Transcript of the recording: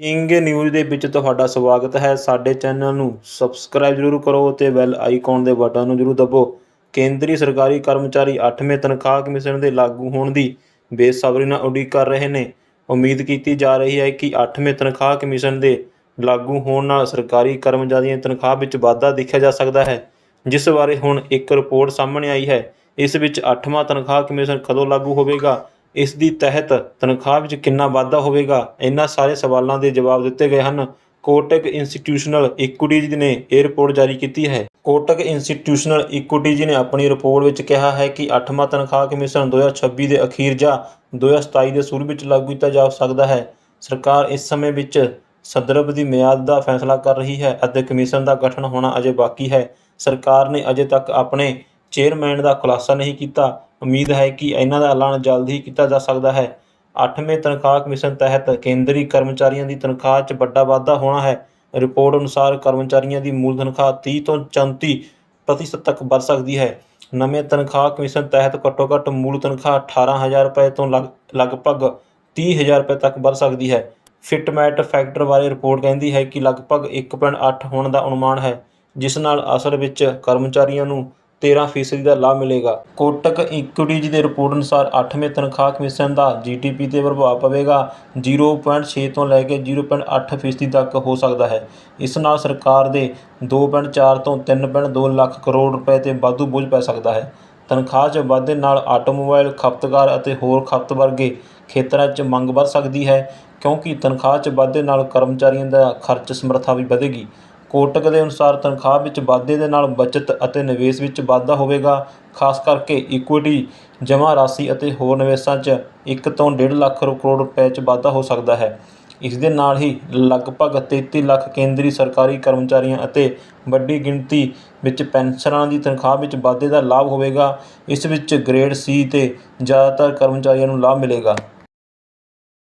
King news ਦੇ ਵਿੱਚ ਤੁਹਾਡਾ ਸਵਾਗਤ ਹੈ। ਸਾਡੇ ਚੈਨਲ ਨੂੰ ਸਬਸਕ੍ਰਾਈਬ ਜ਼ਰੂਰ ਕਰੋ ਅਤੇ ਬੈਲ ਆਈਕਨ ਦੇ ਬਟਨ ਨੂੰ ਜ਼ਰੂਰ ਦਬੋ ਕੇਂਦਰੀ ਸਰਕਾਰੀ ਕਰਮਚਾਰੀ 8ਵੇਂ ਤਨਖਾਹ ਕਮਿਸ਼ਨ ਦੇ ਲਾਗੂ ਹੋਣ ਦੀ ਬੇਸਬਰੀ ਨਾਲ ਉਡੀਕ ਕਰ ਰਹੇ ਨੇ। ਉਮੀਦ ਕੀਤੀ ਜਾ ਰਹੀ ਹੈ ਕਿ 8ਵੇਂ ਤਨਖਾਹ ਕਮਿਸ਼ਨ ਦੇ ਲਾਗੂ ਹੋਣ ਨਾਲ ਸਰਕਾਰੀ ਕਰਮਚਾਰੀਆਂ ਦੀ ਤਨਖਾਹ ਵਿੱਚ ਵਾਧਾ ਦੇਖਿਆ ਜਾ ਸਕਦਾ ਹੈ। ਜਿਸ ਬਾਰੇ ਹੁਣ ਇੱਕ ਰਿਪੋਰਟ ਸਾਹਮਣੇ ਆਈ ਹੈ। ਇਸ ਵਿੱਚ 8ਵਾਂ ਤਨਖਾਹ ਕਮਿਸ਼ਨ ਕਦੋਂ ਲਾਗੂ ਹੋਵੇਗਾ? ਇਸ ਦੀ ਤਹਿਤ ਤਨਖਾਹ ਵਿੱਚ ਕਿੰਨਾ ਵਾਧਾ ਹੋਵੇਗਾ? ਇਹਨਾਂ ਸਾਰੇ ਸਵਾਲਾਂ ਦੇ ਜਵਾਬ ਦਿੱਤੇ ਗਏ ਹਨ। ਕੋਟਕ ਇੰਸਟੀਟਿਊਸ਼ਨਲ ਇਕੁਇਟੀਜ਼ ਨੇ ਇਹ ਰਿਪੋਰਟ ਜਾਰੀ ਕੀਤੀ ਹੈ। ਕੋਟਕ ਇੰਸਟੀਟਿਊਸ਼ਨਲ ਇਕੁਇਟੀਜ਼ ਨੇ ਆਪਣੀ ਰਿਪੋਰਟ ਵਿੱਚ ਕਿਹਾ ਹੈ ਕਿ 8ਵਾਂ ਤਨਖਾਹ ਕਮਿਸ਼ਨ 2026 ਦੇ ਅਖੀਰ ਜਾਂ 2027 ਦੇ ਸ਼ੁਰੂ ਵਿੱਚ ਲਾਗੂ ਕੀਤਾ ਜਾ ਸਕਦਾ ਹੈ। ਸਰਕਾਰ ਇਸ ਸਮੇਂ ਵਿੱਚ ਸਦਰਭ ਦੀ ਮਿਆਦ ਦਾ ਫੈਸਲਾ ਕਰ ਰਹੀ ਹੈ ਅਤੇ ਕਮਿਸ਼ਨ ਦਾ ਗਠਨ ਹੋਣਾ ਅਜੇ ਬਾਕੀ ਹੈ। ਸਰਕਾਰ ਨੇ ਅਜੇ ਤੱਕ ਆਪਣੇ ਚੇਅਰਮੈਨ ਦਾ ਖੁਲਾਸਾ ਨਹੀਂ ਕੀਤਾ। ਉਮੀਦ ਹੈ ਕਿ ਇਹਨਾਂ ਦਾ ਐਲਾਨ ਜਲਦ ਹੀ ਕੀਤਾ ਜਾ ਸਕਦਾ ਹੈ। 8ਵੇਂ ਤਨਖਾਹ ਕਮਿਸ਼ਨ ਤਹਿਤ ਕੇਂਦਰੀ ਕਰਮਚਾਰੀਆਂ ਦੀ ਤਨਖਾਹ 'ਚ ਵੱਡਾ ਵਾਧਾ ਹੋਣਾ ਹੈ। ਰਿਪੋਰਟ ਅਨੁਸਾਰ ਕਰਮਚਾਰੀਆਂ ਦੀ ਮੂਲ ਤਨਖਾਹ 30 ਤੋਂ 34 ਪ੍ਰਤੀਸ਼ਤ ਤੱਕ ਵੱਧ ਸਕਦੀ ਹੈ। ਨਵੇਂ ਤਨਖਾਹ ਕਮਿਸ਼ਨ ਤਹਿਤ ਘੱਟੋ ਘੱਟ ਮੂਲ ਤਨਖਾਹ 18000 ਰੁਪਏ ਤੋਂ ਲਗ- ਲਗਭਗ 30000 ਰੁਪਏ ਤੱਕ ਵੱਧ ਸਕਦੀ ਹੈ। ਫਿਟਮੈਟ ਫੈਕਟਰ ਬਾਰੇ ਰਿਪੋਰਟ ਕਹਿੰਦੀ ਹੈ ਕਿ ਲਗਭਗ 1.8 ਹੋਣ ਦਾ ਅਨੁਮਾਨ ਹੈ, ਜਿਸ ਨਾਲ ਅਸਲ ਵਿੱਚ ਕਰਮਚਾਰੀਆਂ ਨੂੰ 13% ਦਾ ਲਾਭ ਮਿਲੇਗਾ। ਕੋਟਕ ਇਕੁਇਟੀਜ਼ ਦੇ ਰਿਪੋਰਟ ਅਨੁਸਾਰ 8ਵੇਂ ਤਨਖਾਹ ਕਮਿਸ਼ਨ ਦਾ ਜੀਡੀਪੀ ਤੇ ਪ੍ਰਭਾਵ ਪਵੇਗਾ। 0.6 ਤੋਂ ਲੈ ਕੇ 0.8% ਤੱਕ ਹੋ ਸਕਦਾ ਹੈ। ਇਸ ਨਾਲ ਸਰਕਾਰ ਦੇ 2.4 ਤੋਂ 3.2 ਲੱਖ ਕਰੋੜ ਰੁਪਏ ਤੇ ਵਾਧੂ ਬੋਝ ਪੈ ਸਕਦਾ ਹੈ। ਤਨਖਾਹ 'ਚ ਵਾਧੇ ਨਾਲ ਆਟੋਮੋਬਾਈਲ ਖਪਤਕਾਰ ਅਤੇ ਹੋਰ ਖਪਤ ਵਰਗੇ ਖੇਤਰਾਂ 'ਚ ਮੰਗ ਵੱਧ ਸਕਦੀ ਹੈ, ਕਿਉਂਕਿ ਤਨਖਾਹ 'ਚ ਵਾਧੇ ਨਾਲ ਕਰਮਚਾਰੀਆਂ ਦਾ ਖਰਚ ਸਮਰੱਥਾ ਵੀ ਵਧੇਗੀ। ਕੋਟਕ ਦੇ ਅਨੁਸਾਰ ਤਨਖਾਹ ਵਿੱਚ ਵਾਧੇ ਦੇ ਨਾਲ ਬਚਤ ਅਤੇ ਨਿਵੇਸ਼ ਵਿੱਚ ਵਾਧਾ ਹੋਵੇਗਾ, ਖਾਸ ਕਰਕੇ ਇਕੁਇਟੀ ਜਮ੍ਹਾਂ ਰਾਸ਼ੀ ਅਤੇ ਹੋਰ ਨਿਵੇਸ਼ਾਂ 'ਚ 1 ਤੋਂ 1.5 ਲੱਖ ਕਰੋੜ ਰੁਪਏ 'ਚ ਵਾਧਾ ਹੋ ਸਕਦਾ ਹੈ। ਇਸ ਦੇ ਨਾਲ ਹੀ ਲਗਭਗ 33 ਲੱਖ ਕੇਂਦਰੀ ਸਰਕਾਰੀ ਕਰਮਚਾਰੀਆਂ ਅਤੇ ਵੱਡੀ ਗਿਣਤੀ ਵਿੱਚ ਪੈਨਸ਼ਨਰਾਂ ਦੀ ਤਨਖਾਹ ਵਿੱਚ ਵਾਧੇ ਦਾ ਲਾਭ ਹੋਵੇਗਾ। ਇਸ ਵਿੱਚ ਗ੍ਰੇਡ ਸੀ ਤੇ ਜ਼ਿਆਦਾਤਰ ਕਰਮਚਾਰੀਆਂ ਨੂੰ ਲਾਭ ਮਿਲੇਗਾ।